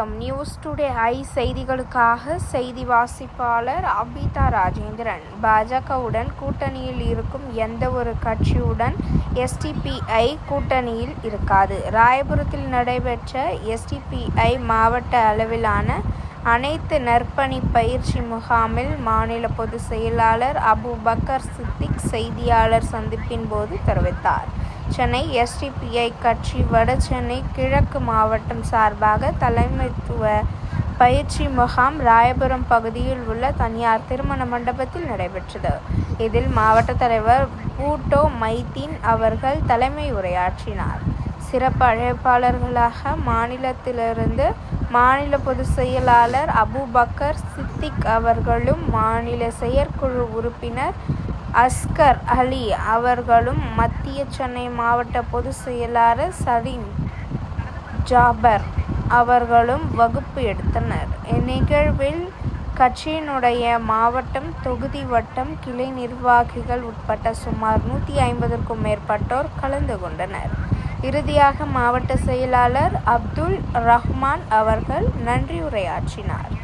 வணக்கம். News today I செய்திகளுக்காக செய்தி வாசிப்பாளர் அபிதா ராஜேந்திரன். பாஜகவுடன் கூட்டணியில் இருக்கும் எந்த ஒரு கட்சியுடன் எஸ்டிபிஐ கூட்டணியில் இருக்காது. ராயபுரத்தில் நடைபெற்ற எஸ்டிபிஐ மாவட்ட அளவிலான அனைத்து நற்பணி பயிற்சி முகாமில் மாநில பொதுச் செயலாளர் அபு பக்கர் சித்திக் செய்தியாளர் சந்திப்பின் போது தெரிவித்தார். சென்னை எஸ்டிபிஐ கட்சி வடசென்னை கிழக்கு மாவட்டம் சார்பாக தலைமைத்துவ பயிற்சி முகாம் ராயபுரம் பகுதியில் உள்ள தனியார் திருமண மண்டபத்தில் நடைபெற்றது. இதில் மாவட்ட தலைவர் பூட்டோ மைதீன் அவர்கள் தலைமை உரையாற்றினார். சிறப்பு அழைப்பாளர்களாக மாநிலத்திலிருந்து மாநில பொதுச் செயலாளர் அபுபக்கர் சித்திக் அவர்களும் மாநில செயற்குழு உறுப்பினர் அஸ்கர் அலி அவர்களும் மத்திய சென்னை மாவட்ட பொதுச் செயலாளர் சலீம் ஜாபர் அவர்களும் வகுப்பு எடுத்தனர். இந்நிகழ்வில் கட்சியினுடைய மாவட்டம் தொகுதி வட்டம் கிளை நிர்வாகிகள் உட்பட்ட சுமார் நூற்றி ஐம்பதற்கும் மேற்பட்டோர் கலந்து கொண்டனர். இறுதியாக மாவட்ட செயலாளர் அப்துல் ரஹ்மான் அவர்கள் நன்றியுரையாற்றினார்.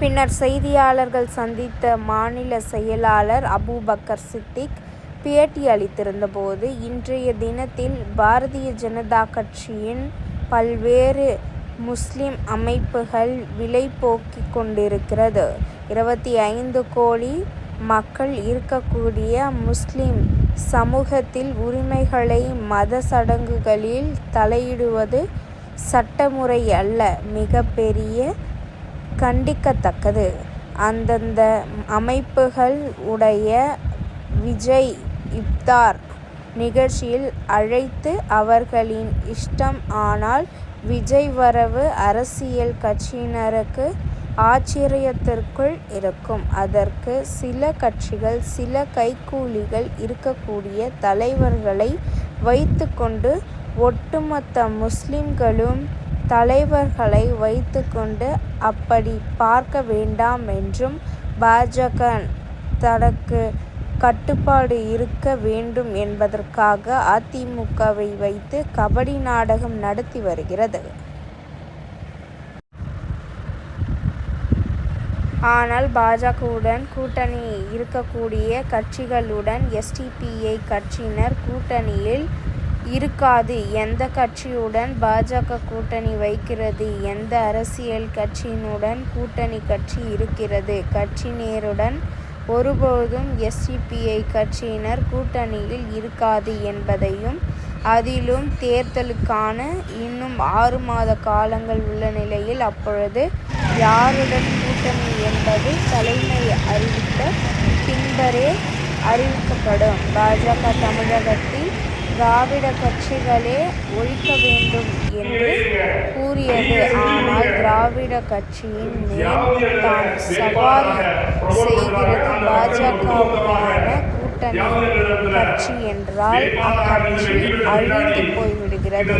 பின்னர் செய்தியாளர்கள் சந்தித்த மாநில செயலாளர் அபூபக்கர் சித்திக் பேட்டி அளித்திருந்தபோது இன்றைய தினத்தில் பாரதிய ஜனதா கட்சியின் பல்வேறு முஸ்லிம் அமைப்புகள் விலை போக்கிக் கொண்டிருக்கிறது. இருபத்தி ஐந்து கோடி மக்கள் இருக்கக்கூடிய முஸ்லிம் சமூகத்தில் உரிமைகளை மத சடங்குகளில் தலையிடுவது சட்டமுறை அல்ல மிகப்பெரிய கண்டிக்கத்தக்கது. அந்தந்த அமைப்புகள் உடைய விஜய் இப்தார் நிகழ்ச்சியில் அழைத்து அவர்களின் இஷ்டம் ஆனால் விஜய் வரவு அரசியல் கட்சியினருக்கு ஆச்சரியத்திற்குள் இருக்கும். அதற்கு சில கட்சிகள் சில கைக்கூலிகள் இருக்கக்கூடிய தலைவர்களை வைத்துக்கொண்டு ஒட்டுமொத்த முஸ்லிம்களும் தலைவர்களை வைத்துக்கொண்டு அப்படி பார்க்க வேண்டாம் என்றும் பாஜக தனக்கு கட்டுப்பாடு இருக்க வேண்டும் என்பதற்காக அதிமுகவை வைத்து கபடி நாடகம் நடத்தி வருகிறது. ஆனால் பாஜகவுடன் கூட்டணி இருக்கக்கூடிய கட்சிகளுடன் எஸ்டிபிஐ கட்சியினர் கூட்டணியில் இருக்காது. எந்த கட்சியுடன் பாஜக கூட்டணி வைக்கிறது? எந்த அரசியல் கட்சியினுடன் கூட்டணி கட்சி இருக்கிறது? கட்சியினருடன் ஒருபோதும் எஸ்டிபிஐ கட்சியினர் கூட்டணியில் இருக்காது என்பதையும் அதிலும் தேர்தலுக்கான இன்னும் ஆறு மாத காலங்கள் உள்ள நிலையில் அப்பொழுது யாருடன் கூட்டணி என்பது தலைமை அறிவித்த பின்பரே அறிவிக்கப்படும். பாஜக தமிழகத்தில் திராவிட கட்சிகளே ஒழிக்க வேண்டும் என்று கூறியது. ஆனால் திராவிட கட்சியின் மேல் தான் சவாரி செய்கிறது பாஜகவுடனான கூட்டணி கட்சி என்றால் அக்கட்சி அழிந்து போய்விடுகிறது.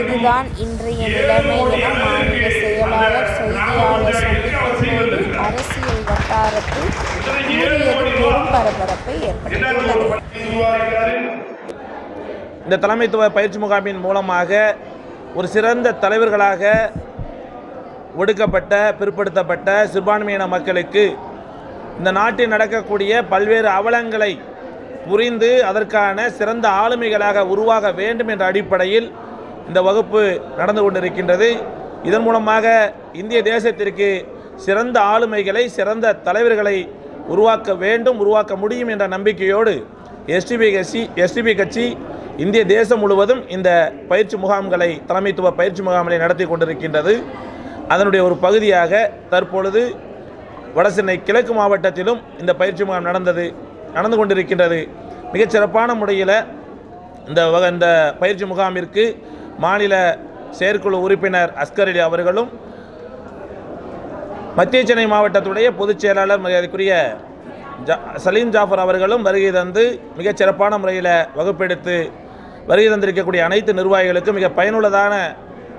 இதுதான் இன்றைய நிலைமை என மாநில செயலாளர் செய்தியாளர் சந்திப்பின்போது அரசியல் வட்டாரத்தில் கூறியது பெரும் பரபரப்பை ஏற்படுத்தியுள்ளது. இந்த தலைமைத்துவ பயிற்சி முகாமின் மூலமாக ஒரு சிறந்த தலைவர்களாக ஒடுக்கப்பட்ட பிற்படுத்தப்பட்ட சிறுபான்மையின மக்களுக்கு இந்த நாட்டில் நடக்கக்கூடிய பல்வேறு அவலங்களை புரிந்து அதற்கான சிறந்த ஆளுமைகளாக உருவாக வேண்டும் என்ற அடிப்படையில் இந்த வகுப்பு நடந்து கொண்டிருக்கின்றது. இதன் மூலமாக இந்திய தேசத்திற்கு சிறந்த ஆளுமைகளை சிறந்த தலைவர்களை உருவாக்க வேண்டும் உருவாக்க முடியும் என்ற நம்பிக்கையோடு எஸ்டிபி கட்சி எஸ்டிபி கட்சி இந்திய தேசம் முழுவதும் இந்த பயிற்சி முகாம்களை தலைமைத்துவ பயிற்சி முகாம்களை நடத்தி கொண்டிருக்கின்றது. அதனுடைய ஒரு பகுதியாக தற்பொழுது வடசென்னை கிழக்கு மாவட்டத்திலும் இந்த பயிற்சி முகாம் நடந்தது நடந்து கொண்டிருக்கின்றது. மிகச்சிறப்பான முறையில் இந்த இந்த பயிற்சி முகாமிற்கு மாநில செயற்குழு உறுப்பினர் அஸ்கர் அவர்களும் மத்திய சென்னை மாவட்டத்துடைய பொதுச் செயலாளர் மரியாதைக்குரிய ஜா சலீம் ஜாஃபர் அவர்களும் வருகை தந்து மிகச்சிறப்பான முறையில் வகுப்பெடுத்து வருகை தந்திருக்கக்கூடிய அனைத்து நிர்வாகிகளுக்கும் மிக பயனுள்ளதான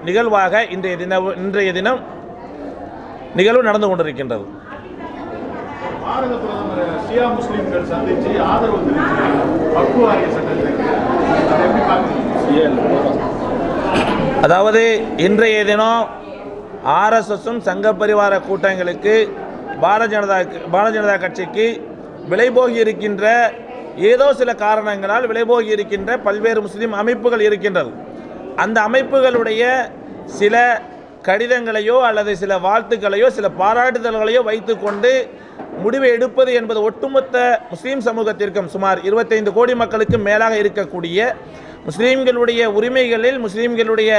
நிகழ்வாக இன்றைய தின இன்றைய தினம் நிகழ்வு நடந்து கொண்டிருக்கின்றது. பாரத பிரதமர் ஷியா முஸ்லிம்கள் சந்திச்சு ஆதரவு அதாவது இன்றைய தினம் ஆர்எஸ்எஸும் சங்க பரிவார கூட்டங்களுக்கு பாரதிய ஜனதா பாரதிய ஜனதா கட்சிக்கு விலைபோகி இருக்கின்ற ஏதோ சில காரணங்களால் விலைபோகி இருக்கின்ற பல்வேறு முஸ்லீம் அமைப்புகள் இருக்கின்றது. அந்த அமைப்புகளுடைய சில கடிதங்களையோ அல்லது சில வாழ்த்துக்களையோ சில பாராட்டுதல்களையோ வைத்துக்கொண்டு முடிவை எடுப்பது என்பது ஒட்டுமொத்த முஸ்லீம் சமூகத்திற்கும் சுமார் 25 கோடி மக்களுக்கும் மேலாக இருக்கக்கூடிய முஸ்லீம்களுடைய உரிமைகளில் முஸ்லீம்களுடைய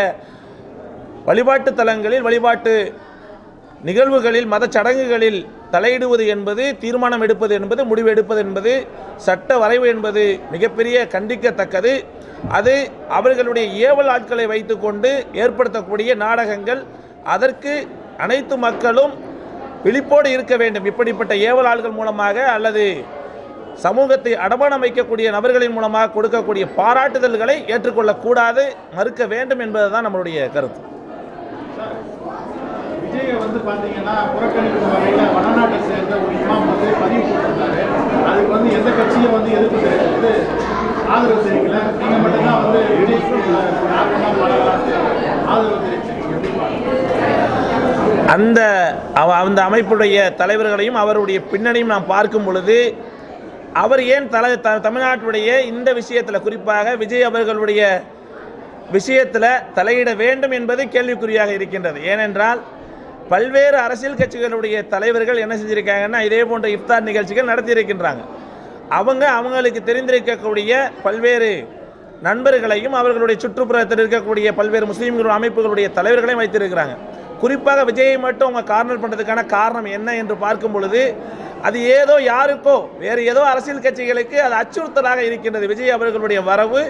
வழிபாட்டு தலங்களில் வழிபாட்டு நிகழ்வுகளில் மதச் சடங்குகளில் தலையிடுவது என்பது தீர்மானம் எடுப்பது என்பது முடிவு எடுப்பது என்பது சட்ட வரைவு என்பது மிகப்பெரிய கண்டிக்கத்தக்கது. அது அவர்களுடைய ஏவல் ஆட்களை வைத்துக்கொண்டு ஏற்படுத்தக்கூடிய நாடகங்கள். அதற்கு அனைத்து மக்களும் விழிப்போடு இருக்க வேண்டும். இப்படிப்பட்ட ஏவல் ஆள்கள் மூலமாக அல்லது சமூகத்தை அடமானம் வைக்கக்கூடிய நபர்களின் மூலமாக கொடுக்கக்கூடிய பாராட்டுதல்களை ஏற்றுக்கொள்ளக்கூடாது. மறுக்க வேண்டும் என்பதுதான் நம்மளுடைய கருத்து. கொள்கையை வந்து பார்த்தீங்கன்னா புறக்கணிக்கும் வகையில் வடநாட்டை சேர்ந்த ஒரு இமாம் வந்து பதிவு போட்டிருந்தாரு அதுக்கு வந்து எந்த கட்சியும் வந்து எதிர்ப்பு தெரிவித்து ஆதரவு தெரிவிக்கல. நீங்கள் மட்டும்தான் வந்து ஆதரவு தெரிவிச்சிருக்கீங்க அந்த அந்த அமைப்புடைய தலைவர்களையும் அவருடைய பின்னணியும் நாம் பார்க்கும் பொழுது அவர் ஏன் தலை த தமிழ்நாட்டுடைய இந்த விஷயத்தில் குறிப்பாக விஜய் அவர்களுடைய விஷயத்தில் தலையிட வேண்டும் என்பது கேள்விக்குறியாக இருக்கின்றது. ஏனென்றால் பல்வேறு அரசியல் கட்சிகளுடைய தலைவர்கள் என்ன செஞ்சுருக்காங்கன்னா இதே போன்ற இஃப்தார் நிகழ்ச்சிகள் நடத்தியிருக்கின்றாங்க. அவங்க அவங்களுக்கு தெரிந்திருக்கக்கூடிய பல்வேறு நண்பர்களையும் அவர்களுடைய சுற்றுப்புறத்தில் இருக்கக்கூடிய பல்வேறு முஸ்லீம்கள் அமைப்புகளுடைய தலைவர்களையும் வைத்திருக்கிறாங்க. குறிப்பாக விஜயை மட்டும் அவங்க கார்னர் பண்ணுறதுக்கான காரணம் என்ன என்று பார்க்கும் பொழுது அது ஏதோ யாருக்கோ வேறு ஏதோ அரசியல் கட்சிகளுக்கு அது அச்சுறுத்தலாக இருக்கின்றது. விஜய் அவர்களுடைய வரவு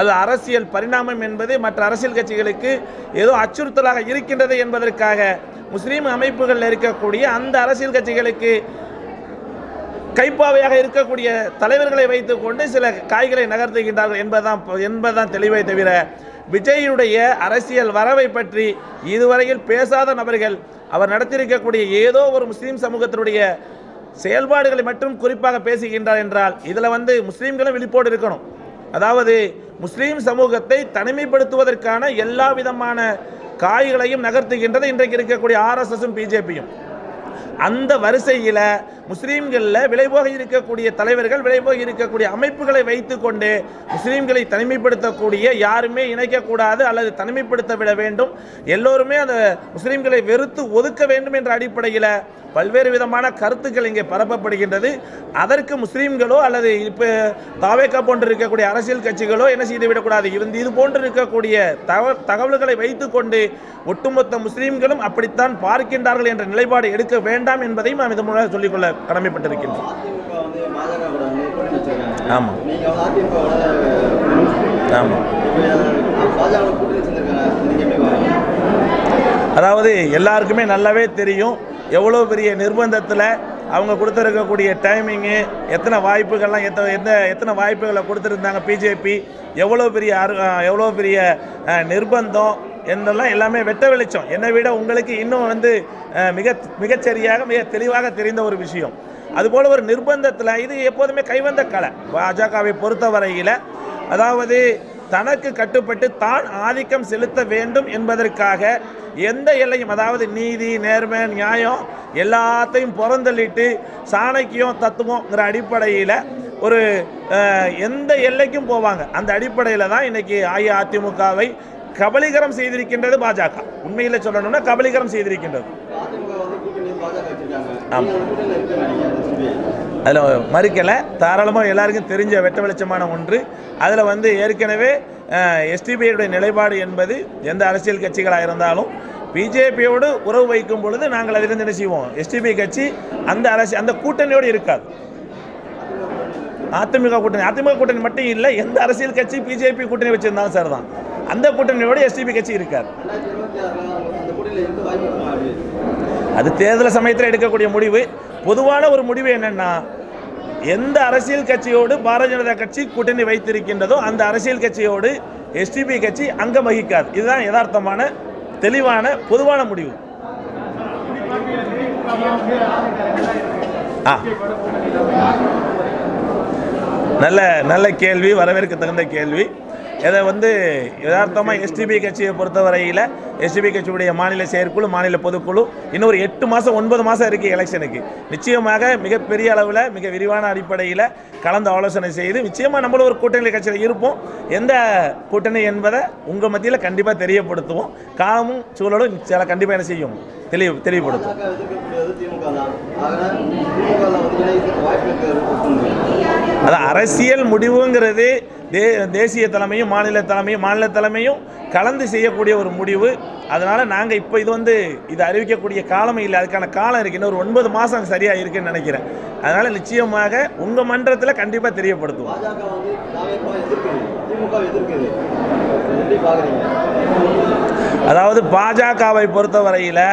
அது அரசியல் பரிணாமம் என்பது மற்ற அரசியல் கட்சிகளுக்கு ஏதோ அச்சுறுத்தலாக இருக்கின்றது என்பதற்காக முஸ்லீம் அமைப்புகளில் இருக்கக்கூடிய அந்த அரசியல் கட்சிகளுக்கு கைப்பாவையாக இருக்கக்கூடிய தலைவர்களை வைத்துக்கொண்டு சில காய்களை நகர்த்துகின்றார்கள் என்பதுதான் என்பதுதான் தெளிவை தவிர விஜயுடைய அரசியல் வரவை பற்றி இதுவரையில் பேசாத நபர்கள் அவர் நடத்தியிருக்கக்கூடிய ஏதோ ஒரு முஸ்லீம் சமூகத்தினுடைய செயல்பாடுகளை மட்டும் குறிப்பாக பேசுகின்றார் என்றால் இதில் வந்து முஸ்லீம்களும் விழிப்போடு இருக்கணும். அதாவது முஸ்லீம் சமூகத்தை தனிமைப்படுத்துவதற்கான எல்லா விதமான காய்களையும் நகர்த்துகின்றது இன்றைக்கு இருக்கக்கூடிய ஆர்எஸ்எஸும் பிஜேபியும் அந்த வரிசையில் முஸ்லீம்களில் விலைபோக இருக்கக்கூடிய தலைவர்கள் விலைபோக இருக்கக்கூடிய அமைப்புகளை வைத்துக்கொண்டு முஸ்லீம்களை தனிமைப்படுத்தக்கூடிய யாருமே இணைக்கக்கூடாது அல்லது தனிமைப்படுத்த விட வேண்டும். எல்லோருமே அந்த முஸ்லீம்களை வெறுத்து ஒதுக்க வேண்டும் என்ற அடிப்படையில் பல்வேறு விதமான கருத்துக்கள் இங்கே பரப்பப்படுகின்றது. அதற்கு முஸ்லீம்களோ அல்லது இப்போ தாவேக்கா போன்று இருக்கக்கூடிய அரசியல் கட்சிகளோ என்ன செய்து விடக்கூடாது? இது இது போன்று இருக்கக்கூடிய தக தகவல்களை வைத்துக்கொண்டு ஒட்டுமொத்த முஸ்லீம்களும் அப்படித்தான் பார்க்கின்றார்கள் என்ற நிலைப்பாடு எடுக்க வேண்டாம். என்பதையும் நாம் இது மூலம் சொல்லிக்கொள்ள கடமைப்பட்டிருக்கின்றோம். ஆமாம் ஆமாம் அதாவது எல்லாருக்குமே நல்லாவே தெரியும். எவ்வளோ பெரிய நிர்பந்தத்தில் அவங்க கொடுத்துருக்கக்கூடிய டைமிங்கு எத்தனை வாய்ப்புகள்லாம் எத்த எந்த எத்தனை வாய்ப்புகளை கொடுத்துருந்தாங்க பிஜேபி எவ்வளோ பெரிய அரு எவ்வளோ பெரிய நிர்பந்தம் என்றெல்லாம் எல்லாமே வெட்ட வெளிச்சம். என்னை விட உங்களுக்கு இன்னும் வந்து மிக மிகச்சரியாக மிக தெளிவாக தெரிந்த ஒரு விஷயம். அதுபோல் ஒரு நிர்பந்தத்தில் இது எப்போதுமே கைவந்த கலை. பாஜகவை பொறுத்தவரையில் அதாவது தனக்கு கட்டுப்பட்டு தான் ஆதிக்கம் செலுத்த வேண்டும் என்பதற்காக எந்த எல்லையும் அதாவது நீதி நேர்மை நியாயம் எல்லாத்தையும் புறந்தள்ளிட்டு சாணக்கியம் தத்துவங்கிற அடிப்படையில் ஒரு எந்த எல்லைக்கும் போவாங்க. அந்த அடிப்படையில் தான் இன்றைக்கி அஇஅதிமுகவை கபலீகரம் செய்திருக்கின்றது பாஜக. உண்மையில் சொல்லணும்னா கபலீகரம் செய்திருக்கின்றது. அதிமுக அதில் மறுக்கலை. தாராளமாக எல்லாருக்கும் தெரிஞ்ச வெட்ட வெளிச்சமான ஒன்று. அதில் வந்து ஏற்கனவே எஸ்டிபிஐடைய நிலைப்பாடு என்பது எந்த அரசியல் கட்சிகளாக இருந்தாலும் பிஜேபியோடு உறவு வைக்கும் பொழுது நாங்கள் அதிலிருந்து என்ன செய்வோம்? எஸ்டிபி கட்சி அந்த அரசு அந்த கூட்டணியோடு இருக்காது. அதிமுக கூட்டணி. அதிமுக கூட்டணி மட்டும் இல்லை எந்த அரசியல் கட்சி பிஜேபி கூட்டணி வச்சிருந்தாலும் சார் தான் அந்த கூட்டணியோட எஸ்டிபி கட்சி இருக்கார். அது தேர்தல் சமயத்தில் எடுக்கக்கூடிய முடிவு. பொதுவான ஒரு முடிவு என்னன்னா எந்த அரசியல் கட்சியோடு பாரதிய ஜனதா கட்சி கூட்டணி வைத்திருக்கின்றதோ அந்த அரசியல் கட்சியோடு எஸ்டிபி கட்சி அங்கம் வகிக்காது. இதுதான் யதார்த்தமான தெளிவான பொதுவான முடிவு. ஆ. நல்ல நல்ல கேள்வி வரவேற்க தகுந்த கேள்வி. இதை வந்து யதார்த்தமாக எஸ்டிபி கட்சியை பொறுத்தவரையில் எஸ்டிபி கட்சியுடைய மாநில செயற்குழு மாநில பொதுக்குழு இன்னொரு எட்டு மாதம் ஒன்பது மாதம் இருக்குது எலெக்ஷனுக்கு நிச்சயமாக மிகப்பெரிய அளவில் மிக விரிவான அடிப்படையில் கலந்து ஆலோசனை செய்து நிச்சயமாக நம்மளும் ஒரு கூட்டணி கட்சியில் இருப்போம். எந்த கூட்டணி என்பதை உங்கள் மத்தியில் கண்டிப்பாக தெரியப்படுத்துவோம். காலமும் சூழலும் சில கண்டிப்பாக என்ன செய்யும்? தெளிவு தெளிவுபடுத்தும். அதான் அரசியல் முடிவுங்கிறது தே தேசிய தலைமையும் மாநில தலைமையும் மாநில தலைமையும் கலந்து செய்யக்கூடிய ஒரு முடிவு. அதனால் நாங்கள் இப்போ இது வந்து இது அறிவிக்கக்கூடிய காலமே இல்லை. அதுக்கான காலம் இருக்குது இன்னும் ஒரு ஒன்பது மாதம் சரியாக இருக்குன்னு நினைக்கிறேன். அதனால் நிச்சயமாக உங்கள் மன்றத்தில் கண்டிப்பாக தெரியப்படுத்துவோம். அதாவது பாஜகவை பொறுத்தவரையில்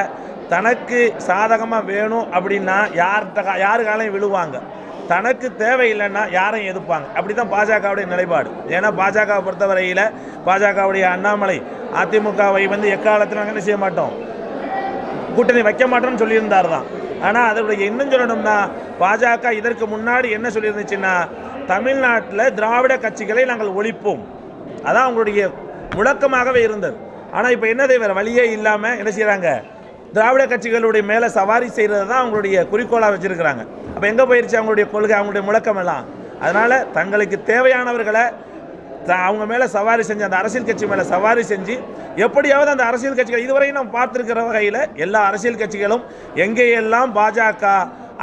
தனக்கு சாதகமாக வேணும் அப்படின்னா யார்கிட்ட யாரு காலையும் விழுவாங்க. தனக்கு தேவையில்லைன்னா யாரையும் எதிர்ப்பாங்க. அப்படி தான் பாஜகவுடைய நிலைப்பாடு. ஏன்னா பாஜகவை பொறுத்தவரையில் பாஜகவுடைய அண்ணாமலை அதிமுகவை வந்து எக்காலத்தில் நாங்கள் என்ன செய்ய மாட்டோம்? கூட்டணி வைக்க மாட்டோம்னு சொல்லியிருந்தார் தான் ஆனால் அதனுடைய இன்னும் சொல்லணும்னா பாஜக இதற்கு முன்னாடி என்ன சொல்லியிருந்துச்சுன்னா தமிழ்நாட்டில் திராவிட கட்சிகளை நாங்கள் ஒழிப்போம். அதான் அவங்களுடைய முழக்கமாகவே இருந்தது. ஆனால் இப்போ என்னது வேறு வழியே இல்லாமல் என்ன செய்கிறாங்க திராவிட கட்சிகளுடைய மேலே சவாரி செய்கிறது தான் அவங்களுடைய குறிக்கோளாக வச்சுருக்கிறாங்க. அப்போ எங்கே போயிடுச்சு அவங்களுடைய கொள்கை அவங்களுடைய முழக்கம் எல்லாம்? அதனால் தங்களுக்கு தேவையானவர்களை த- அவங்க மேலே சவாரி செஞ்சு அந்த அரசியல் கட்சி மேலே சவாரி செஞ்சு எப்படியாவது அந்த அரசியல் கட்சிகள் இதுவரையும் நம்ம பார்த்துருக்கிற வகையில் எல்லா அரசியல் கட்சிகளும் எங்கேயெல்லாம் பாஜக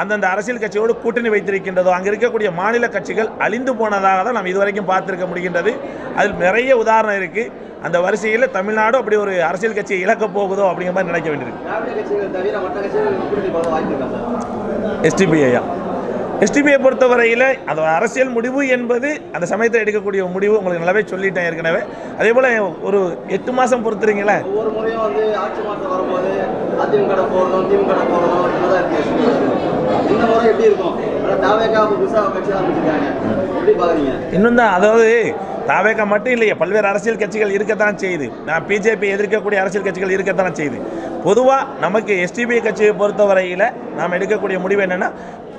அந்தந்த அரசியல் கட்சியோடு கூட்டணி வைத்திருக்கின்றதோ அங்கே இருக்கக்கூடிய மாநில கட்சிகள் அழிந்து போனதாக தான் நாம் இதுவரைக்கும் பார்த்திருக்க முடிகின்றது. அதில் நிறைய உதாரணம் இருக்குது அந்த வரிசையில் தமிழ்நாடும் அப்படி ஒரு அரசியல் கட்சியை இழக்கப் போகுதோ அப்படிங்கிற மாதிரி நினைக்க வேண்டியிருக்கு. எஸ்டிபிஐயா எஸ்டிபிஐ பொறுத்தவரையில் அது அரசியல் முடிவு என்பது அந்த சமயத்தில் எடுக்கக்கூடிய முடிவு. உங்களுக்கு நல்லாவே சொல்லிட்டேன் ஏற்கனவே. அதே போல் ஒரு எட்டு மாதம் பொறுத்துறீங்களே? ஒவ்வொரு முறையும் வந்து ஆட்சி மாற்றம் வரும்போது அதிமுக போகிறதும் திமுக இருக்கு இந்த முறை எப்படி இருக்கும்? இன்னும் தான் அதாவது தாவேக்கா மட்டும் இல்லையே பல்வேறு அரசியல் கட்சிகள் இருக்கத்தான் செய்யுது. நான் பிஜேபி எதிர்க்கக்கூடிய அரசியல் கட்சிகள் இருக்கத்தான் செய்யுது. பொதுவாக நமக்கு எஸ்டிபி கட்சியை பொறுத்தவரையில் நாம் எடுக்கக்கூடிய முடிவு என்னென்னா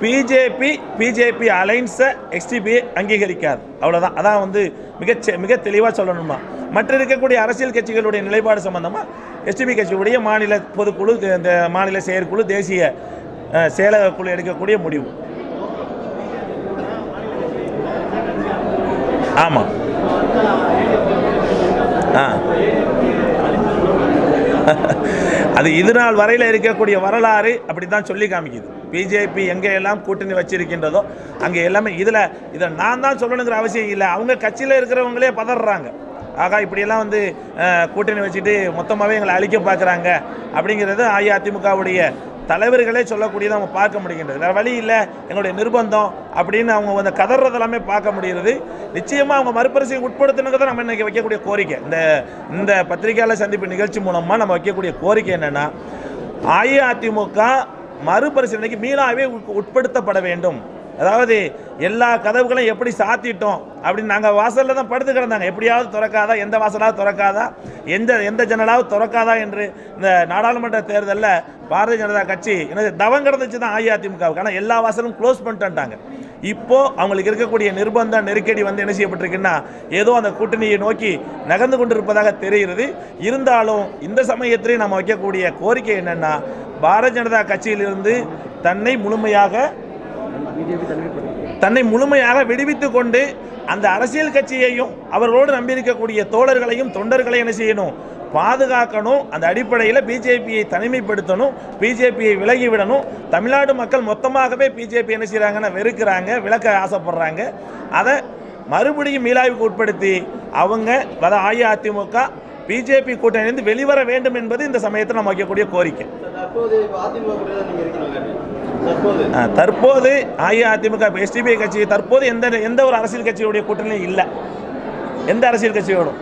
பிஜேபி பிஜேபி அலைன்ஸை எஸ்டிபியை அங்கீகரிக்காது அவ்வளோதான் அதான் வந்து மிக மிக தெளிவாக சொல்லணுமா மற்ற இருக்கக்கூடிய அரசியல் கட்சிகளுடைய நிலைப்பாடு சம்பந்தமாக எஸ்டிபி கட்சியுடைய மாநில பொதுக்குழு இந்த மாநில செயற்குழு தேசிய செயலக குழு எடுக்கக்கூடிய முடிவு. ஆமாம் ஆ. அது இது நாள் வரையில் இருக்கக்கூடிய வரலாறு அப்படி தான் சொல்லி காமிக்குது. பிஜேபி எங்கே எல்லாம் கூட்டணி வச்சிருக்கின்றதோ அங்கே எல்லாமே இதில் இதை நான் தான் சொல்லணுங்கிற அவசியம் இல்லை. அவங்க கட்சியில் இருக்கிறவங்களே பதறாங்க ஆகா இப்படியெல்லாம் வந்து கூட்டணி வச்சுட்டு மொத்தமாகவே எங்களை அழிக்க பார்க்குறாங்க அப்படிங்கிறது அஇஅதிமுகவுடைய தலைவர்களே சொல்லக்கூடியதை நம்ம பார்க்க முடிகின்றது. வேறு வழி இல்லை. எங்களுடைய நிர்பந்தம் அப்படின்னு அவங்க வந்து கதறது எல்லாமே பார்க்க முடிகிறது. நிச்சயமாக அவங்க மறுபரிசீலனை தான் நம்ம இன்றைக்கி வைக்கக்கூடிய கோரிக்கை. இந்த இந்த பத்திரிகையாளர் சந்திப்பு நிகழ்ச்சி மூலமாக நம்ம வைக்கக்கூடிய கோரிக்கை என்னென்னா அஇஅதிமுக மறுபரிசீலனைக்கு மீளாவே உட்- உட்படுத்தப்பட வேண்டும். அதாவது எல்லா கதவுகளையும் எப்படி சாத்திட்டோம் அப்படின்னு நாங்கள் வாசலில் தான் படுத்து கிடந்தாங்க. எப்படியாவது திறக்காதா? எந்த வாசலாவது திறக்காதா? எந்த எந்த ஜன்னலாவது திறக்காதா என்று இந்த நாடாளுமன்ற தேர்தலில் பாரதிய ஜனதா கட்சி என்னது தவம் கிடந்துச்சு தான் அஇஅதிமுகவுக்கு. ஆனால் எல்லா வாசலும் க்ளோஸ் பண்ணிட்டாங்க இப்போது அவங்களுக்கு இருக்கக்கூடிய நிர்பந்தம் நெருக்கடி வந்து என்ன செய்யப்பட்டிருக்குன்னா ஏதோ அந்த கூட்டணியை நோக்கி நகர்ந்து கொண்டிருப்பதாக தெரிகிறது. இருந்தாலும் இந்த சமயத்திலேயே நம்ம வைக்கக்கூடிய கோரிக்கை என்னென்னா பாரதிய ஜனதா கட்சியிலிருந்து தன்னை முழுமையாக தன்னை முழுமையாக விடுவித்து கொண்டு அந்த அரசியல் கட்சியையும் அவர்களோடு நம்பியிருக்கக்கூடிய தோழர்களையும் தொண்டர்களையும் என்ன செய்யணும்? பாதுகாக்கணும். அந்த அடிப்படையில் பிஜேபியை தனிமைப்படுத்தணும். பிஜேபியை விலகி விடணும் தமிழ்நாடு மக்கள் மொத்தமாகவே பிஜேபி என்ன செய்கிறாங்கன்னா வெறுக்கிறாங்க விளக்க ஆசைப்படுறாங்க. அதை மறுபடியும் மீளாய்வுக்கு உட்படுத்தி அவங்க அதாவது அஇஅதிமுக பிஜேபி கூட்டணியிலிருந்து வெளிவர வேண்டும் என்பது இந்த சமயத்தில் நம்ம வைக்கக்கூடிய கோரிக்கை. தற்போது அஇஅதிமுக எஸ்டிபிஐ கட்சி தற்போது எந்த எந்த ஒரு அரசியல் கட்சியுடைய கூட்டணியும் இல்லை. எந்த அரசியல் கட்சியோடும்.